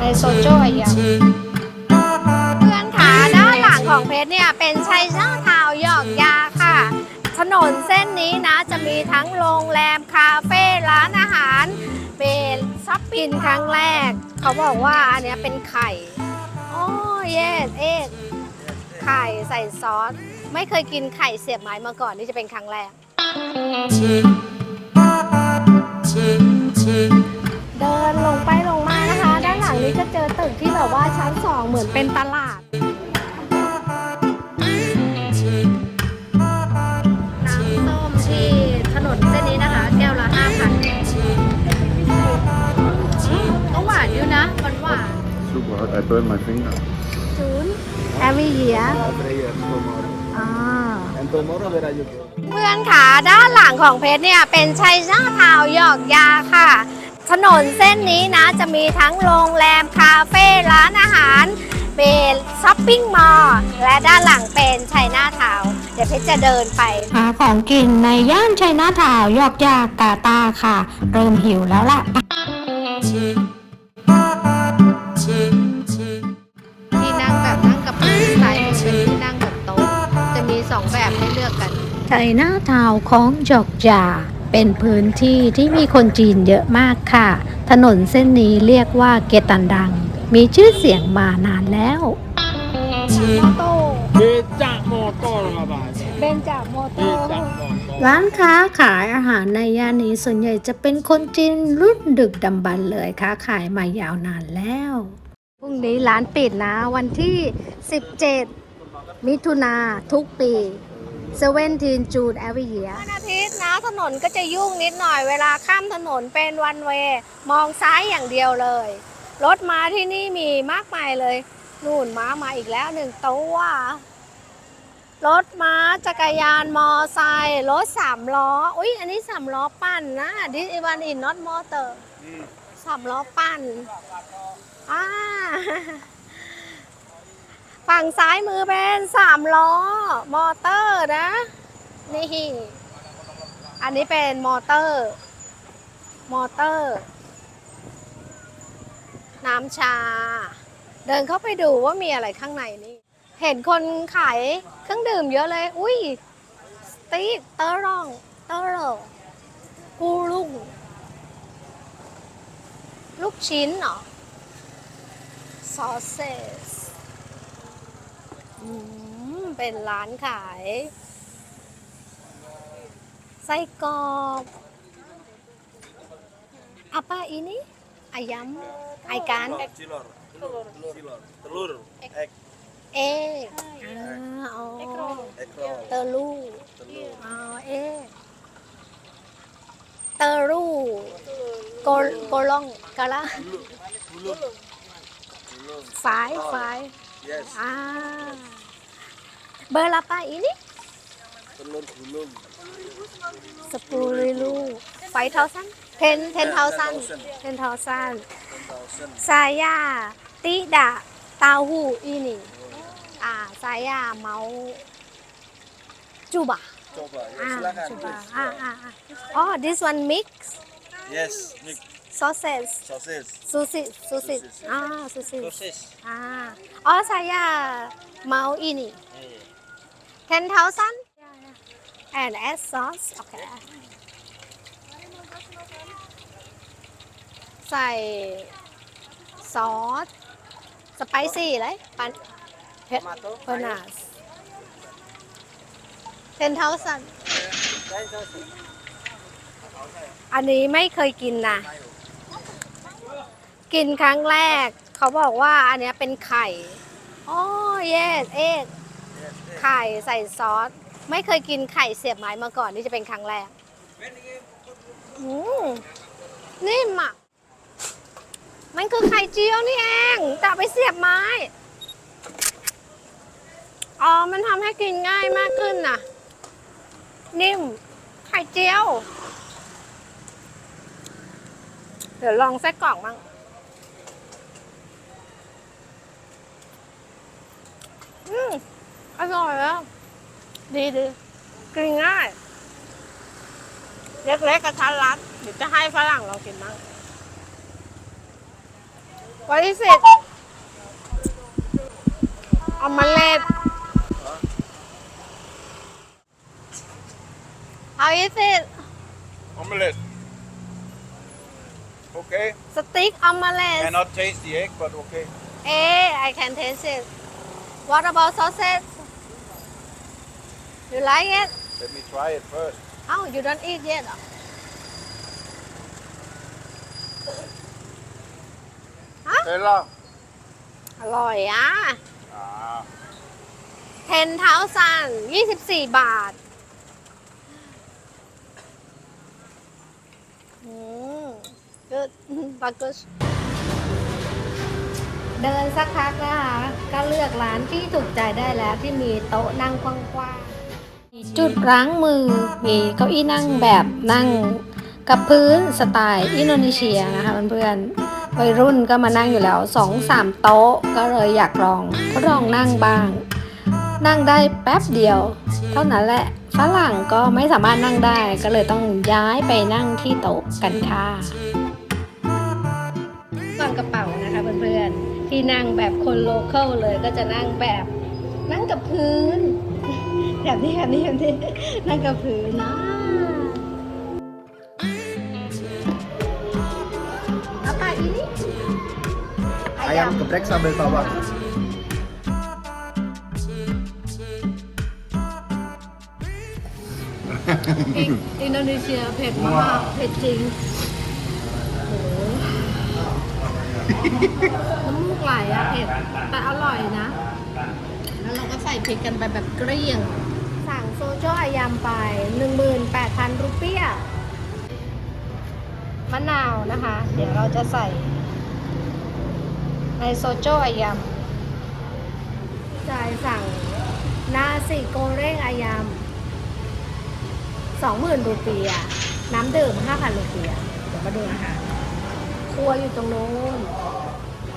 ในโซโจยังเพื่อนขาด้านหลังของเพชรเนี่ยเป็นชัยนาทาวหยอกยาค่ะ ถนนเส้นนี้นะจะมีทั้งโรงแรมคาเฟ่ร้านอาหารเป็นซับปินครั้งแรก เขาบอกว่าอันนี้เป็นไข่โอ้เยสเอ็ดไข่ใส่ซอส ไม่เคยกินไข่เสียบไม้มาก่อนนี่จะเป็นครั้งแรก เดินลงไปลงมานะคะ ด้านหลังนี้จะเจอตึกที่แบบว่าชั้นสองเหมือนเป็นตลาดน้ำส้มที่ถนนเส้นนี้นะคะ แก้วละห้าพันก็หวานอยู่นะหวานหวาน Super hot. I burned my finger. จูน every year Every year, tomorrow. อ่า And tomorrow, where are you going? เพื่อนขาด้านหลังของเพชรเนี่ย เป็นชัยนาทาวน์หยอกยาค่ะ ถนนเส้นนี้นะจะมีทั้งโรงแรม คาเฟ่ ร้านอาหาร เป็นช้อปปิ้งมอลล์และด้านหลังเป็นชัยนาทาวน์เดี๋ยวเพชรจะเดินไปหาของกินในย่านชัยนาทาวน์ยอกยากกาตาค่ะ เริ่มหิวแล้วล่ะ ที่นั่งแบบนั่งกับพื้นซ้ายมือเป็นที่นั่งแบบโต๊ะ จะมีสองแบบให้เลือกกันชัยนาทาวน์ของจอกยา เป็นพื้นที่ที่มีคนจีนเยอะมากค่ะ ถนนเส้นนี้เรียกว่าเกตันดัง มีชื่อเสียงมานานแล้วมอโต้ Becak motor nggak pak? เบนจาโมโต้ Becak motor. ร้านค้าขายอาหารในย่านนี้ส่วนใหญ่จะเป็นคนจีนรุ่นดึกดำบรรพ์เลยค้าขายมายาวนานแล้วพรุ่งนี้ร้านปิดนะวันที่ 17 มิถุนาทุกปี 17 June every year วันอาทิตย์นะถนนก็จะยุ่งนิดหน่อยเวลาข้ามถนนเป็นวันเวย์มองซ้ายอย่างเดียวเลย รถมาที่นี่มีมากมายเลย นู่นม้ามาอีกแล้วหนึ่งตัวรถม้าจักรยานมอไซค์รถสามล้อ อุ๊ยอันนี้สามล้อปั่นนะ this one is not motor สามล้อปั่นอ่า ฝั่งซ้ายมือเป็นสามล้อ มอเตอร์นะ นี่ อันนี้เป็นมอเตอร์ มอเตอร์ น้ำชา เดินเข้าไปดูว่ามีอะไรข้างในนี่ เห็นคนขายเครื่องดื่มเยอะเลย อุ้ยสตีเตอร์รอง เตอร์โรกูลุงลูกชิ้นเหรอ ซอสเซส เป็นร้านขาย ไส้กรอก apa ini ayam ikan Cilor. Cilor. Telur. Egg. เอกอ่าอ๋อ Egg roll. เตอลู Telur. อ๋อเอกเตอรูโกลโกลองกะละ Gulung. Gulung. ฝายฝาย Yes. อ่าเบอร์ละปะอีนี่ Telur gulung. สปูริลูไฟเทาซันเทนเทนเทาซันเทนเทาซัน 10,000. ซายาติดะเตาหูอีนี่อ่าซายาเมาจูบะ Coba. Ya, อ่า silakan. จูบะ please. อ่าอ่าอ่าอ๋อ this one mix Yes. Mix. sausage Sausage. ซูซิซูซิ Sosis อ่าซูซิ Sosis. อ่าอ๋อซายาเมาอีนี่ ten thousand and add sauce โอเคใส่ซอสสไปซี่เลยปันเผ็ดเปอร์นาส ten thousand อันนี้ไม่เคยกินนะ กินครั้งแรก เขาบอกว่าอันเนี้ยเป็นไข่อ๋อ yes เอ็กไข่ใส่ซอส ไม่เคยกินไข่เสียบไม้มาก่อนนี่จะเป็นครั้งแรกอืมนิ่มอะ มันคือไข่เจียวนี่เองแต่เอาไปเสียบไม้ อ๋อ มันทำให้กินง่ายมากขึ้นน่ะ นิ่ม ไข่เจียว เดี๋ยวลองไส้กรอกมั่ง อืมอร่อยแล้ว ดีดีกินง่าย เล็กๆกระทันรัดเดี๋ยวจะให้ฝรั่งเรากินบ้าง What is it? Omelette. How is it? Omelette. Okay. Stick omelette. Cannot taste the egg, but okay. Eh, I can taste it. What about sausage? You like it? Let me try it first. Oh, you don't eat yet? เหรอ Stella. อร่อยอะ Ah. เทนเท้าซันยี่สิบสี่บาท อืม good บักก เดินสักพักนะคะก็เลือกร้านที่ถูกใจได้แล้วที่มีโต๊ะนั่งกว้างๆมีจุดล้างมือ มีเก้าอี้นั่งแบบนั่งกับพื้นสไตล์อินโดนีเซียนะคะเพื่อนๆวัยรุ่นก็มานั่งอยู่แล้วสองสามโต๊ะก็เลยอยากลองทดลองนั่งบ้าง นั่งได้แป๊บเดียว เท่านั้นแหละฝรั่งก็ไม่สามารถนั่งได้ก็เลยต้องย้ายไปนั่งที่โต๊ะกันค่ะก่อนกระเป๋า ที่นั่งแบบคนโลเคอลเลยก็จะนั่งแบบนั่งกับพื้น แบบนี้แบบนี้แบบนี้นั่งกับพื้นนะ apa ini Ayam geprek sambal bawang. พริกอินโดนีเซียเผ็ดมากเผ็ดจริงโอ้โห น้ำมูกไหลอะเผ็ดแต่อร่อยนะ แล้วเราก็ใส่พริกกันไปแบบเกลี้ยง สั่งโซโจอายามไป 18,000 รูเปียมะนาวนะคะ เดี๋ยวเราจะใส่ ในโซโจอายามจ่ายสั่งนาซิโกเร่งอายามสองหมื่นรูปีอะน้ำดื่มห้าพันรูปีอะเดี๋ยวมาดูอาหา รัวอยู่ตรงโน้น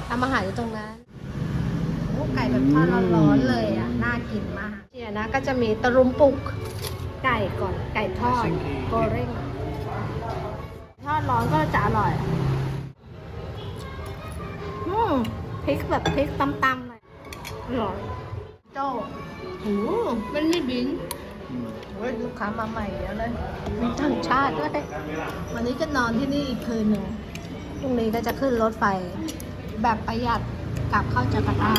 ทำอาหารอยู่ตรงนั้นโอ้ไก่แบบทอดร้อนๆเลยอะ น่ากินมากเนี่ยนะก็จะมีตะรุมปุกไก่ก่อน ไก่ทอดโกเร่ง ทอดร้อนก็จะอร่อย อืมพริกแบบพริกตำๆเลยอร่อยโจ้โหมันไม่บินเฮ้ยลูกค้ามาใหม่เยอะเลย มีต่างชาติด้วย วันนี้จะนอนที่นี่อีกคืนหนึ่ง รุ่งนี้ก็จะขึ้นรถไฟแบบประหยัดกลับเข้าจาการ์ตา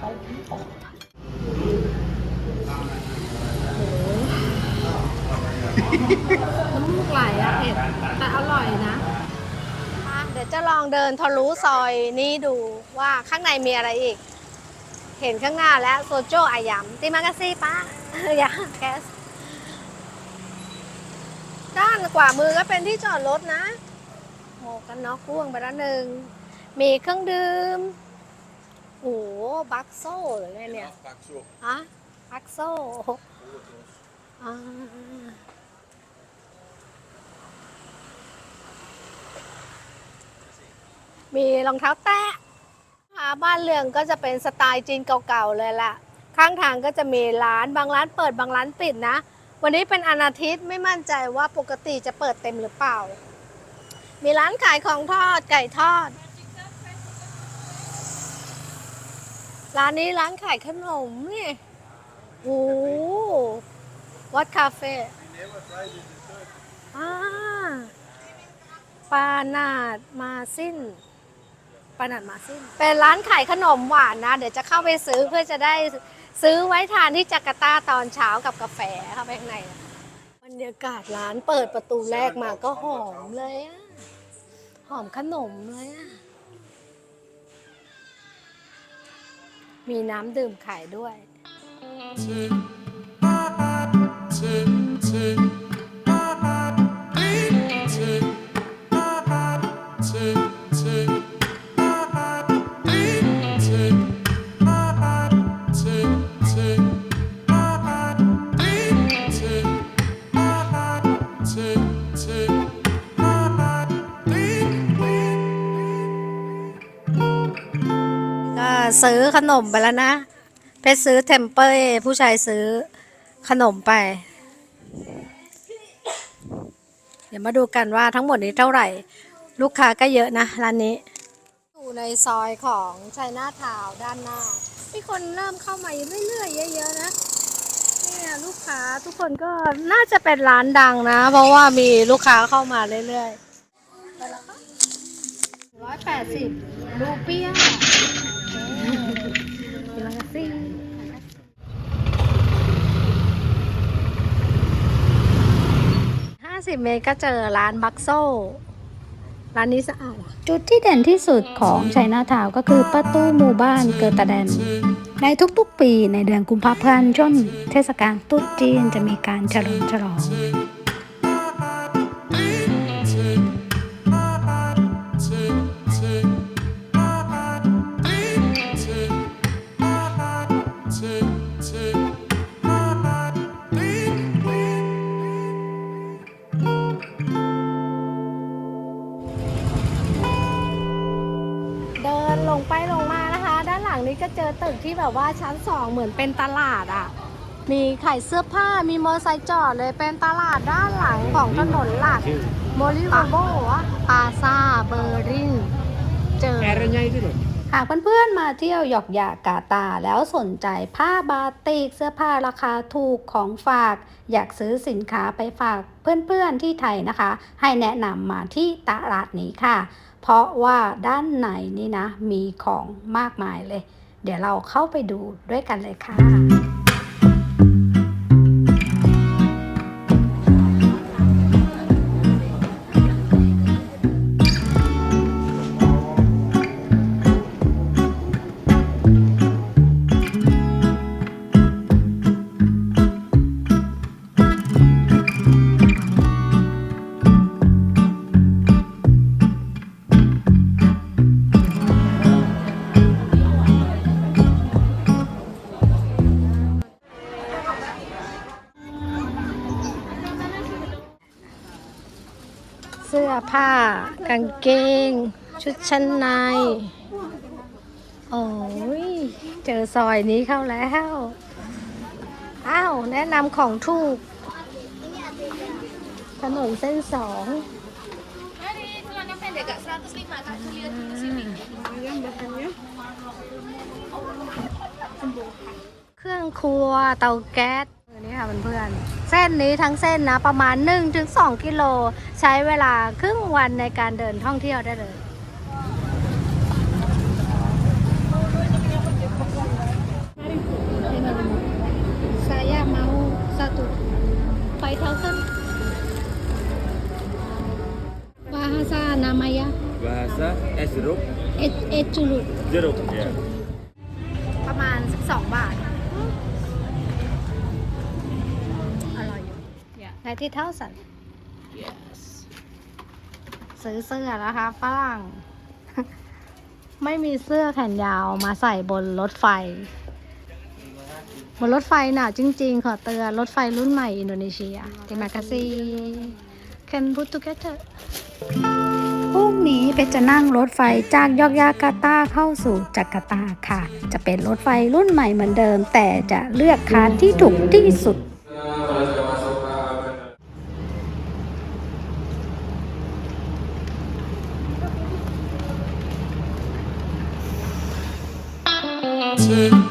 โอ้โหน้ำมูกไหลอะเผ็ดแต่อร่อยนะเดี๋ยวจะลองเดินทะลุซอยนี้ดูว่าข้างในมีอะไรอีก เห็นข้างหน้าแล้วโซโจอายามติมากาซีป้าอย่าแกสด้านขวามือก็เป็นที่จอดรถนะ โอ้กันน็อกร่วงไปแล้วหนึ่ง มีเครื่องดื่มโอ้โหบักโซ่หรือไงเนี่ย Bakso. ฮะบักโซ่อ่ามีรองเท้าแตะหาบ้านเรืองก็จะเป็นสไตล์จีนเก่าๆเลยล่ะ ข้างทางก็จะมีร้านบางร้านเปิดบางร้านปิดนะ วันนี้เป็นอนอาทิตย์ไม่มั่นใจว่าปกติจะเปิดเต็มหรือเปล่า มีร้านขายของทอดไก่ทอด ร้านนี้ร้านขายขนมนี่โอ้วัดคาเฟ่อ่าปานาดมาสิ้นปานาดมาสิ้น เป็นร้านขายขนมหวานนะ เดี๋ยวจะเข้าไปซื้อเพื่อจะได้ซื้อไว้ทานที่จาการ์ตาตอนเช้ากับกาแฟเข้าไปข้างในบรรยากาศร้านเปิดประตูแรกมาก็หอมเลยอะ อมขนมเลยอะมีน้ำดื่มขายด้วยก็ ซื้อขนมไปแล้วนะ เพชรซื้อเทมเป้ผู้ชายซื้อขนมไป เดี๋ยวมาดูกันว่าทั้งหมดนี้เท่าไหร่ ลูกค้าก็เยอะนะร้านนี้ อยู่ในซอยของชัยนาทาวด้านหน้ามีคนเริ่มเข้ามาเรื่อยๆเยอะๆนะเนี่ยลูกค้าทุกคนก็น่าจะเป็นร้านดังนะ เพราะว่ามีลูกค้าเข้ามาเรื่อยๆร้อยแปดสิบรูเปีย 50 เมตรก็เจอร้านบักโซร้านนี้สะอาดจุดที่เด่นที่สุดของชัยนาทาวก็คือประตูหมู่บ้านเกอร์ตะแดน ในทุกๆปีในเดือนกุมภาพันธ์ช่วงเทศกาลตุ๊ดจีนจะมีการฉลิมฉลอง ตึกที่แบบว่าชั้นสองเหมือนเป็นตลาดอะ มีขายเสื้อผ้ามีมอเตอร์ไซค์จอดเลยเป็นตลาดด้านหลังของถนนหลักโมลิโวโบอะปาซาเบอร์รินเจอ R-nya itu loh. หากเพื่อนๆมาเที่ยวหยอกหยากาตาแล้วสนใจผ้าบาติกเสื้อผ้าราคาถูกของฝาก อยากซื้อสินค้าไปฝากเพื่อนๆที่ไทยนะคะ ให้แนะนำมาที่ตลาดนี้ค่ะ เพราะว่าด้านในนี่นะ มีของมากมายเลย เดี๋ยวเราเข้าไปดูด้วยกันเลยค่ะ กางเกง ชุดชั้นใน โอ้ย เจอซอยนี้เข้าแล้ว อ้าว แนะนำของถูก ถนนเส้นสองเครื่องครัวเตาแก๊ส นี่ค่ะเพื่อนๆเส้นนี้ทั้งเส้นนะประมาณ 1-2 กิโล ใช้เวลาครึ่งวันในการเดินท่องเที่ยวได้เลย Saya mau satu five thousand bahasa namanya Bahasa es jeruk, et et culu jeruk ya. ประมาณ 12 บาท 90,000 yes ซื้อเสื้อนะคะฝรั่ง ไม่มีเสื้อแขนยาวมาใส่บนรถไฟ บนรถไฟหนาวจริง ๆ ขอเตือนรถไฟรุ่นใหม่อินโดนีเซียติมาคาซี Can put together พรุ่งนี้เป็นจะนั่งรถไฟจากยอกยาการ์ตาเข้าสู่จาการ์ตาค่ะ จะเป็นรถไฟรุ่นใหม่เหมือนเดิม แต่จะเลือกคันที่ถูกที่สุด Tick,